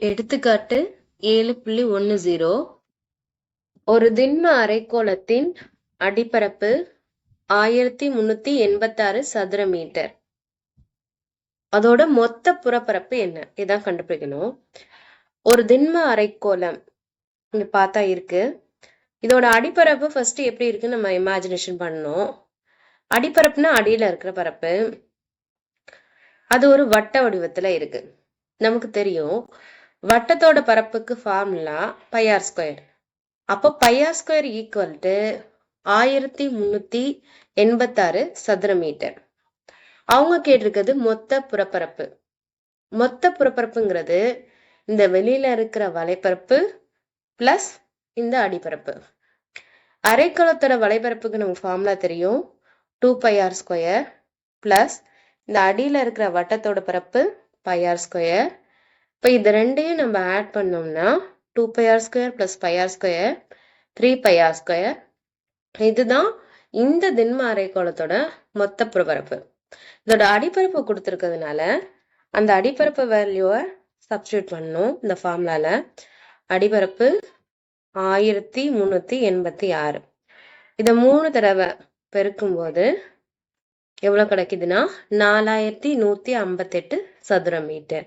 எடுத்துக்காட்டு ஏழு புள்ளி ஒன்று ஜீரோ. ஒரு திண்ம அரைக்கோளத்தின் அடிப்பரப்பு ஆயிரத்தி முன்னூத்தி எண்பத்தாறு சதுர மீட்டர். அதோட மொத்த புறப்பரப்பு என்ன? இதான் கண்டுபிடிக்கணும். ஒரு திண்ம அரைக்கோளம் இங்க பார்த்தா இருக்கு. இதோட அடிப்பரப்பு ஃபர்ஸ்ட் எப்படி இருக்குன்னு நம்ம இமேஜினேஷன் பண்ணணும். அடிப்பரப்புனா அடியில இருக்கிற பரப்பு. அது ஒரு வட்ட வடிவத்துல இருக்கு. நமக்கு தெரியும். வட்டத்தோட பரப்புக்கு ஃபார்முலா பையார் ஸ்கொயர் அப்போ pi r square equal to ஆயிரத்தி முந்நூற்றி எண்பத்தாறு சதுர மீட்டர் அவங்க கேட்டிருக்கிறது மொத்த புறப்பரப்பு. மொத்த புறப்பரப்புங்கிறது இந்த வெளியில இருக்கிற வலைப்பரப்பு பிளஸ் இந்த அடிப்பரப்பு. அரைக்கலத்தோட வலைப்பரப்புக்கு நமக்கு ஃபார்முலா தெரியும். டூ பையார் ஸ்கொயர் பிளஸ் இந்த அடியில் இருக்கிற வட்டத்தோட பரப்பு பையார் ஸ்கொயர் இப்போ இது ரெண்டையும் நம்ம ஆட் பண்ணோம்னா two pi r square plus pi r square three pi r square இதுதான் இந்த திண்ம அரைக்கோளத்தோட மொத்த புறப்பரப்பு. இதோட அடிப்பரப்பு கொடுத்துருக்கிறதுனால அந்த அடிப்பரப்பு வேல்யூவை சப்ஸ்டியூட் பண்ணணும் இந்த ஃபார்முலால அடிபரப்பு ஆயிரத்தி முந்நூற்றி எண்பத்தி ஆறு. இதை மூணு தடவை பெருக்கும்போது எவ்வளோ கிடைக்குதுன்னா நாலாயிரத்தி நூற்றி ஐம்பத்தெட்டு சதுர மீட்டர்